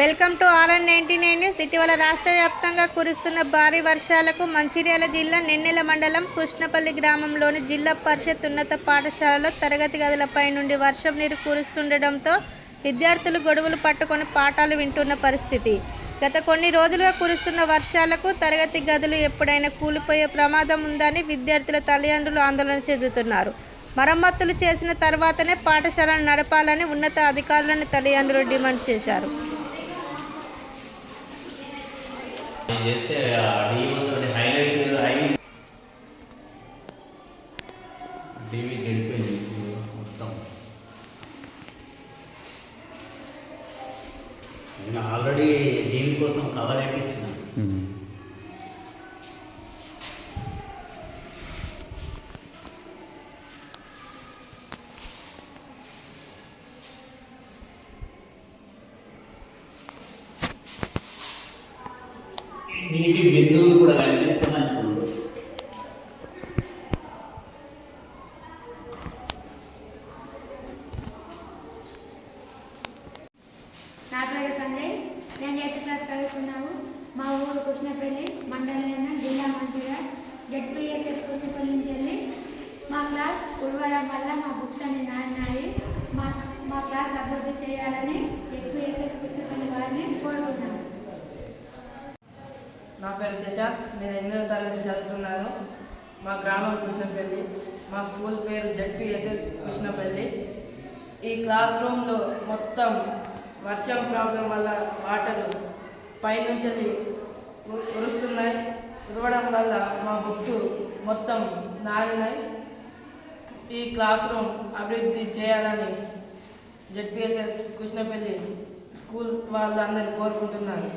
Welcome to RN ninety nine. News ఇటీవల రాష్ట్ర వ్యాప్తంగా కురుస్తున్న భారీ వర్షాలకు మంచిర్యాల జిల్లా నెన్నెల మండలం కృష్ణపల్లి గ్రామంలోని జిల్లా పరిషత్ ఉన్నత పాఠశాలలో తరగతి గదులపై నుండి వర్షం నీరు కురుస్తుండటంతో విద్యార్థులు గొడుగులు పట్టుకొని పాఠాలు వింటున్న పరిస్థితి. గత కొన్ని రోజులుగా కురుస్తున్న వర్షాలకు తరగతి గదులు ఎప్పుడైనా కూలిపోయే ప్రమాదం ఉందని విద్యార్థుల తల్లిదండ్రులు ఆందోళన చెందుతున్నారు. మరమ్మతులు చేసిన తర్వాతనే పాఠశాలను నడపాలని ఉన్నత అధికారులను తల్లిదండ్రులు డిమాండ్ చేశారు. చేస్తే డీవీ హైలైట్ హైలైట్ డీవీ గడిపోయింది ఇప్పుడు మొత్తం. నేను ఆల్రెడీ దీనికోసం కవర్ వేయించిన నీటి బిందువులు కూడా కనిపిస్తే మంచిగా నా పేరు సంజయ్ నేను ఎయిత్ క్లాస్ చదువుతున్నాను మా ఊరు కృష్ణపల్లి మండలం జిల్లా మంచిర్యాల. జెడ్పిఎస్ఎస్ కృష్ణపల్లి నుంచి వెళ్ళి మా క్లాస్ ఉడవడం వల్ల మా బుక్స్ అన్ని నాడినాయి మా మా క్లాస్ అభివృద్ధి చేయాలని జడ్పీఎస్ఎస్ కృష్ణపల్లి వారిని కోరుతున్నాను నా పేరు శశాంత్ నేను ఎనిమిదో తరగతి చదువుతున్నాను. మా గ్రామం కృష్ణపల్లి. మా స్కూల్ పేరు జడ్పిఎస్ఎస్ కృష్ణపల్లి. ఈ క్లాస్ రూమ్లో మొత్తం వర్షం ప్రాబ్లం వల్ల వాటర్ పైనుంచి ఉరుస్తున్నాయి ఉరవడం వల్ల మా బుక్స్ మొత్తం నారినాయి ఈ క్లాస్ రూమ్ అభివృద్ధి చేయాలని జడ్పిఎస్ఎస్ కృష్ణపల్లి స్కూల్ వాళ్ళందరూ కోరుకుంటున్నారు.